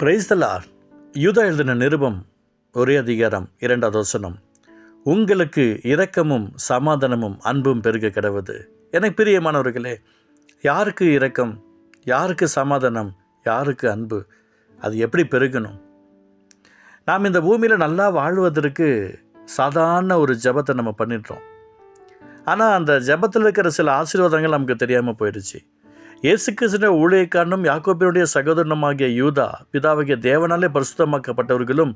பிரைஸ்தலா யூதா எழுதின நிருபம் ஒரே அதிகாரம் இரண்டாவது வசனம். உங்களுக்கு இரக்கமும் சமாதானமும் அன்பும் பெருக கிடவது. எனக்கு பிரியமானவர்களே யாருக்கு இரக்கம் யாருக்கு சமாதானம் யாருக்கு அன்பு அது எப்படி பெருகணும்? நாம் இந்த பூமியில் நல்லா வாழ்வதற்கு சாதாரண ஒரு ஜெபத்தை நம்ம பண்ணிட்டோம் ஆனால் அந்த ஜெபத்தில் இருக்கிற சில ஆசீர்வாதங்கள் நமக்கு தெரியாமல் போயிடுச்சு. இயேசு கிறிஸ்துவ ஊழியக்காரனும் யாக்கோபினுடைய சகோதரனுமாகிய யூதா பிதாவாகிய தேவனாலே பரிசுத்தமாக்கப்பட்டவர்களும்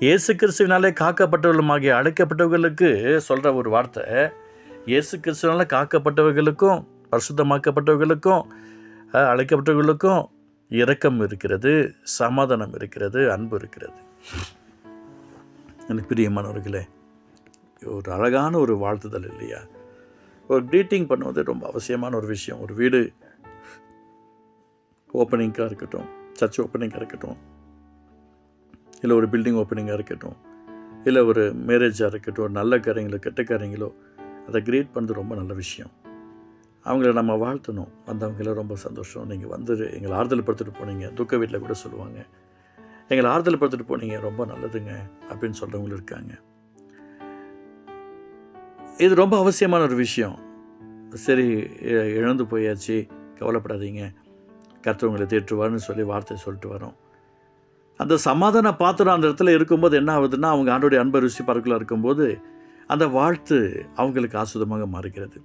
இயேசு கிறிஸ்துவினாலே காக்கப்பட்டவர்களுமாகிய அழைக்கப்பட்டவர்களுக்கு சொல்கிற ஒரு வார்த்தை இயேசு கிறிஸ்துவனால காக்கப்பட்டவர்களுக்கும் பரிசுத்தமாக்கப்பட்டவர்களுக்கும் அழைக்கப்பட்டவர்களுக்கும் இரக்கம் இருக்கிறது சமாதானம் இருக்கிறது அன்பு இருக்கிறது. எனக்கு பிரியமானவர்களே ஒரு அழகான ஒரு வாழ்த்துதல் இல்லையா? ஒரு க்ரீட்டிங் பண்ணுவது ரொம்ப அவசியமான ஒரு விஷயம். ஒரு வீடு ஓப்பனிங்காக இருக்கட்டும் சர்ச் ஓப்பனிங்காக இருக்கட்டும் இல்லை ஒரு பில்டிங் ஓப்பனிங்காக இருக்கட்டும் இல்லை ஒரு மேரேஜாக இருக்கட்டும் ஒரு நல்ல காரியங்களோ கெட்ட காரியங்களோ அதை க்ரியேட் பண்ணுறது ரொம்ப நல்ல விஷயம். அவங்கள நம்ம வாழ்த்தணும். வந்தவங்கள ரொம்ப சந்தோஷம். நீங்கள் வந்து எங்களை ஆறுதல் படுத்துட்டு போனீங்க. துக்க வீட்டில் கூட சொல்லுவாங்க. எங்களை ஆறுதல் படுத்துட்டு போனீங்க. ரொம்ப நல்லதுங்க அப்படின்னு சொல்கிறவங்களும் இருக்காங்க. இது ரொம்ப அவசியமான ஒரு விஷயம். சரி இழந்து போயாச்சு. கவலைப்படாதீங்க. கர்த்தவங்களை தேற்றுவார்னு சொல்லி வார்த்தை சொல்லிட்டு வரோம். அந்த சமாதான பாத்திரம் அந்த இடத்துல இருக்கும்போது என்ன ஆகுதுன்னா அவங்க ஆண்டோடைய அன்பை ருசி பார்க்கல இருக்கும்போது அந்த வாழ்த்து அவங்களுக்கு ஆசுதமாக மாறுகிறது.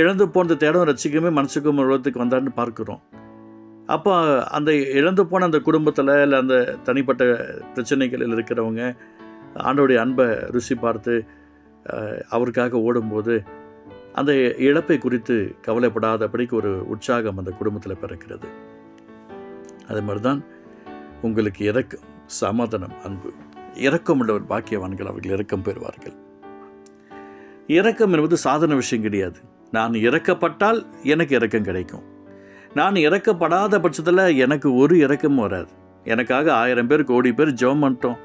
இழந்து போன தேடம் ரசிக்குமே மனசுக்கும் உலகத்துக்கு வந்தான்னு பார்க்குறோம். அப்போ அந்த இழந்து போன அந்த குடும்பத்தில் இல்லை அந்த தனிப்பட்ட பிரச்சனைகளில் இருக்கிறவங்க ஆண்டோடைய அன்பை ருசி பார்த்து அவருக்காக ஓடும்போது அந்த இழப்பை குறித்து கவலைப்படாதபடிக்கு ஒரு உற்சாகம் அந்த குடும்பத்தில் பிறக்கிறது. அது மாதிரி தான் உங்களுக்கு இறக்கம் சமாதானம் அன்பு இறக்கம் உள்ளவர் பாக்கியவான்கள் அவர்கள் இறக்கம் பெறுவார்கள். இறக்கம் என்பது சாதன விஷயம் கிடையாது. நான் இறக்கப்பட்டால் எனக்கு இறக்கம் கிடைக்கும். நான் இறக்கப்படாத பட்சத்தில் எனக்கு ஒரு இறக்கமும் வராது. எனக்காக ஆயிரம் பேர் கோடி பேர் ஜெபம் பண்ணிட்டோம்.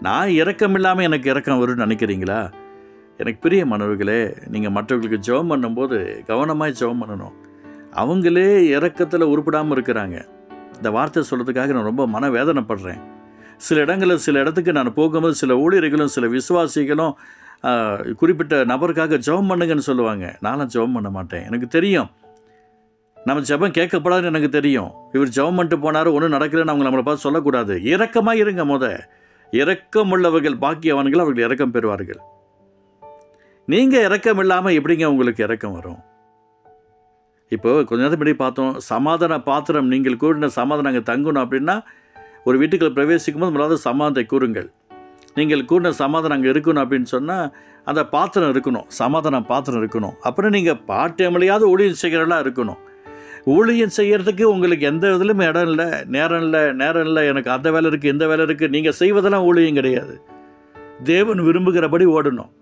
நான் இறக்கம் இல்லாமல் எனக்கு இறக்கம் வரும்னு நினைக்கிறீங்களா? எனக்கு பிரிய பிரியமானவர்களே நீங்கள் மற்றவர்களுக்கு ஜெபம் பண்ணும்போது கவனமாக ஜெபம் பண்ணணும். அவங்களே இறக்கத்தில் உருப்படாமல் இருக்கிறாங்க. இந்த வார்த்தை சொல்கிறதுக்காக நான் ரொம்ப மனவேதனைப்படுறேன். சில இடங்களில் சில இடத்துக்கு நான் போகும்போது சில ஊழியர்களும் சில விசுவாசிகளும் குறிப்பிட்ட நபருக்காக ஜெபம் பண்ணுங்கன்னு சொல்லுவாங்க. நானும் ஜெபம் பண்ண மாட்டேன். எனக்கு தெரியும். நம்ம ஜெபம் கேட்கப்படாதுன்னு எனக்கு தெரியும். இவர் ஜெபம் பண்ணிட்டு போனார் ஒன்றும் நடக்கலைன்னு அவங்க நம்மளை பார்த்து சொல்லக்கூடாது. இறக்கமாக இருங்க முத. இறக்கம் உள்ளவர்கள் பாக்கியவான்கள் அவர்கள் இறக்கம் பெறுவார்கள். நீங்கள் இறக்கம் இல்லாமல் எப்படிங்க உங்களுக்கு இறக்கம் வரும்? இப்போ கொஞ்ச நேரத்துக்கு முன்னாடி பார்த்தோம் சமாதான பாத்திரம் நீங்கள் கூறின சமாதானம் அங்கே தங்கணும் அப்படின்னா ஒரு வீட்டுக்குள்ள பிரவேசிக்கும் போது முதலாவது சமாதானத்தை கூறுங்கள். நீங்கள் கூறின சமாதானம் அங்கே இருக்கணும் அப்படின்னு சொன்னால் அந்த பாத்திரம் இருக்கணும் சமாதான பாத்திரம் இருக்கணும். அப்புறம் நீங்கள் பாட்டியமலையாவது ஊழியம் செய்கிறவர்களாக இருக்கணும். ஊழியம் செய்கிறதுக்கு உங்களுக்கு எந்த இதுலையும் இடம் இல்லை நேரம் இல்லை நேரம் இல்லை எனக்கு அந்த வேலை இருக்குது இந்த வேலை இருக்குது நீங்கள் செய்வதெல்லாம் ஊழியம் கிடையாது. தேவன் விரும்புகிறபடி ஓடணும்.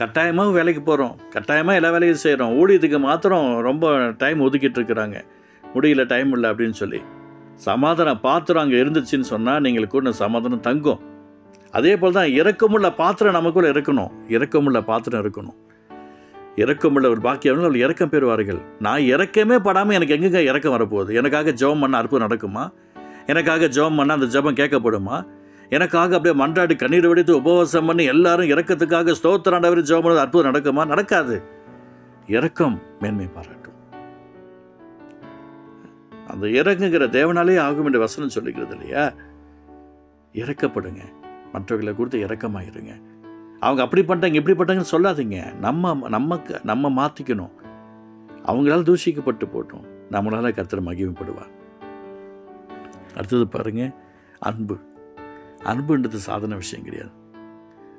கட்டாயமாக வேலைக்கு போகிறோம் கட்டாயமாக எல்லா வேலையும் செய்கிறோம் ஊழியத்துக்கு மாத்திரம் ரொம்ப டைம் ஒதுக்கிட்டு இருக்கிறாங்க. முடியல டைம் இல்லை அப்படின்னு சொல்லி. சமாதானம் பாத்திரம் அங்கே இருந்துச்சுன்னு சொன்னால் நீங்கள் கூட சமாதானம் தங்கும். அதே போல் தான் இறக்கமுள்ள பாத்திரம் நமக்குள்ள இருக்கணும். இறக்கமுள்ள பாத்திரம் இருக்கணும். இறக்கமுள்ள ஒரு பாக்கியவர்கள் அவர்கள் இறக்கம் பெறுவார்கள். நான் இறக்கமே படாமல் எனக்கு எங்கெங்க இறக்கம் வரப்போகுது? எனக்காக ஜெபம் பண்ண அற்புதம் நடக்குமா? எனக்காக ஜெபம் பண்ண அந்த ஜெபம் கேட்கப்படுமா? எனக்காக அப்படியே மன்றாடி கண்ணீர் வெடித்து உபவாசம் பண்ணி எல்லாரும் இறக்கத்துக்காக ஸ்தோத்திராண்டவர் ஜெபம் பண்ணது அற்புதம் நடக்குமா? நடக்காது. இறக்கம் மேன்மை பாராட்டும். அந்த இறங்குங்கிற தேவனாலே ஆகும் என்ற வசனம் சொல்லிக்கிறது இல்லையா? இறக்கப்படுங்க. மற்றவர்களை கொடுத்து இறக்கமாக இருங்க அவங்க அப்படி பண்ணிட்டாங்க இப்படி பண்ணிட்டாங்கன்னு சொல்லாதீங்க. நம்ம நமக்கு நம்ம மாற்றிக்கணும் அவங்களால தூஷிக்கப்பட்டு போட்டோம் நம்மளால கத்திர மகிமைப்படுவார். அடுத்தது பாருங்கள் அன்பு. அன்புன்றது சாதாரண விஷயம் கிடையாது.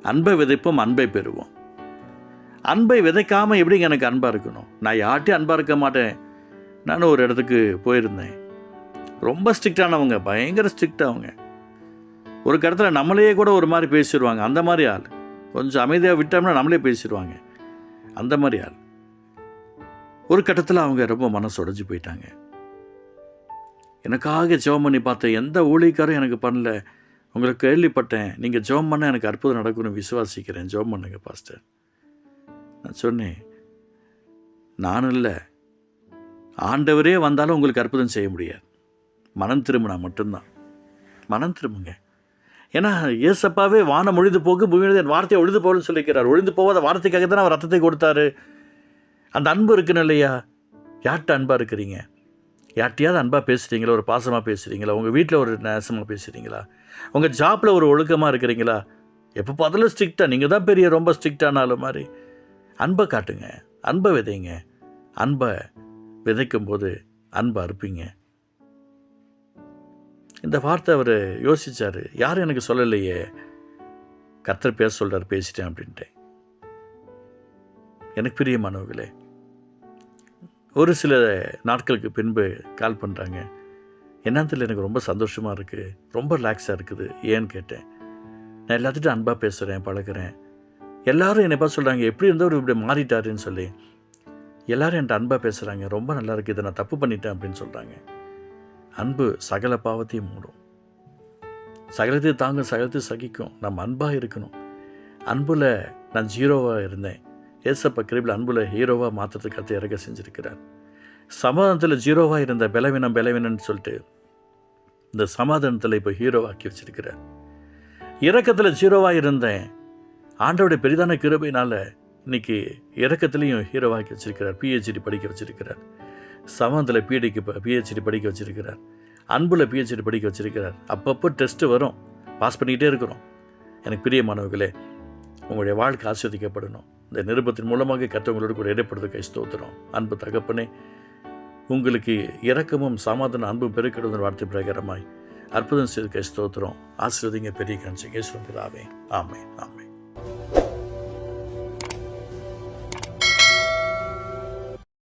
அன்பை விதைப்போம் அன்பை பெறுவோம். அன்பை விதைக்காமல் எப்படிங்க எனக்கு அன்பாக இருக்கணும்? நான் யார்ட்டையும் அன்பாக இருக்க மாட்டேன். நானும் ஒரு இடத்துக்கு போயிருந்தேன். ரொம்ப ஸ்ட்ரிக்டானவங்க பயங்கர ஸ்ட்ரிக்ட் அவங்க ஒரு கடத்தில் நம்மளையே கூட ஒரு மாதிரி பேசிடுவாங்க. அந்த மாதிரி ஆள். கொஞ்சம் அமைதியாக விட்டோம்னா நம்மளே பேசிடுவாங்க. அந்த மாதிரி ஆள். ஒரு கட்டத்தில் அவங்க ரொம்ப மனசு உடஞ்சி போயிட்டாங்க. எனக்காக ஜெபம் பண்ணி பார்த்தேன் எந்த ஊழியக்காரும் எனக்கு பண்ணல. உங்களுக்கு கேள்விப்பட்டேன். நீங்கள் ஜோம் பண்ணால் எனக்கு அற்புதம் நடக்கும்னு விசுவாசிக்கிறேன். ஜோம் பண்ணுங்க பாஸ்டர். நான் சொன்னேன் நானும் இல்லை. ஆண்டவரே வந்தாலும் உங்களுக்கு அற்புதம் செய்ய முடியாது. மனம் திரும்பினா மட்டும்தான். மனம் திரும்புங்க. ஏன்னா ஏசப்பாவே வானம் ஒழிந்து போக்கு பூமியில என் வார்த்தையை ஒழிந்து போகணும்னு சொல்லிக்கிறார். ஒழிந்து போகாத வார்த்தைக்காக தான் அவர் ரத்தத்தை கொடுத்தாரு. அந்த அன்பு இருக்குன்னு இல்லையா? யார்கிட்ட அன்பாக இருக்கிறீங்க? யார்கிட்டயாவது அன்பாக பேசுகிறீங்களா ஒரு பாசமாக பேசுகிறீங்களா உங்கள் வீட்டில் ஒரு நேசமாக பேசுகிறீங்களா உங்கள் ஜாப்பில் ஒரு ஒழுக்கமாக இருக்கிறீங்களா? எப்போ பார்த்தாலும் ஸ்ட்ரிக்டாக நீங்கள் தான் பெரிய ரொம்ப ஸ்ட்ரிக்டானாலும் மாதிரி. அன்பை காட்டுங்க அன்பை விதைங்க. அன்பை விதைக்கும் போது அன்பை அறுப்பீங்க. இந்த வார்த்தை அவர் யோசிச்சார். யாரும் எனக்கு சொல்லலையே. கர்த்தர் பேச சொல்கிறார் பேசிட்டேன் அப்படின்ட்டு. எனக்கு பிரியமானவர்களே ஒரு சில நாட்களுக்கு பின்பு கால் பண்ணுறாங்க என்னத்தில் எனக்கு ரொம்ப சந்தோஷமாக இருக்குது ரொம்ப ரிலாக்ஸாக இருக்குது. ஏன்னு கேட்டேன். நான் எல்லாத்துட்டும் அன்பாக பேசுகிறேன் பழகுறேன். எல்லோரும் என்னைப்பா சொல்கிறாங்க எப்படி இருந்தவர் இப்படி மாறிட்டாருன்னு சொல்லி. எல்லோரும் என்கிட்ட அன்பாக பேசுகிறாங்க ரொம்ப நல்லா இருக்குது இதை நான் தப்பு பண்ணிட்டேன் அப்படின்னு சொல்கிறாங்க அன்பு சகல பாவத்தையும் மூடும். சகலத்தையும் தாங்கும் சகலத்தையும் சகிக்கும். நம்ம அன்பாக இருக்கணும். அன்பில் நான் ஜீரோவாக இருந்தேன். ஏசப்ப கிருபில் அன்பில் ஹீரோவாக மாற்றுறதுக்கு கற்று இறக்க செஞ்சுருக்கிறார். சமாதானத்தில் ஜீரோவாக இருந்த பலவீனம் பலவீனம்னு சொல்லிட்டு இந்த சமாதானத்தில் இப்போ ஹீரோவாக்கி வச்சிருக்கிறார். இறக்கத்தில் ஜீரோவாக இருந்தேன். ஆண்டோடைய பெரிதான கிருபையினால் இன்னைக்கு இறக்கத்துலேயும் ஹீரோவாக்கி வச்சிருக்கிறார். பிஹெச்டி படிக்க வச்சிருக்கிறார். சமாதத்தில் பிடிக்கு பிஹெச்டி படிக்க வச்சிருக்கிறார். அன்பில் பிஹெச்டி படிக்க வச்சிருக்கிறார். அப்பப்போ டெஸ்ட்டு வரும். பாஸ் பண்ணிக்கிட்டே இருக்கிறோம். எனக்கு பிரியமானவர்களே உங்களுடைய வாழ்க்கை ஆஸ்வதிக்கப்படணும் இந்த நிருபத்தின் மூலமாக கற்றவங்களோடு கூட இடைப்படுறதுக்கு ஸ்தோத்திரம். அன்பு தகப்பனே உங்களுக்கு இரக்கமும் சமாதான அன்பும் பெருக்கிடுவதன் வார்த்தை பிரகாரமாய். அற்புதம் செய்து ஸ்தோத்திரம். ஆசிரியங்க பெரிய கணிச்சு கேசுவன் பிதாவே. ஆமே ஆமே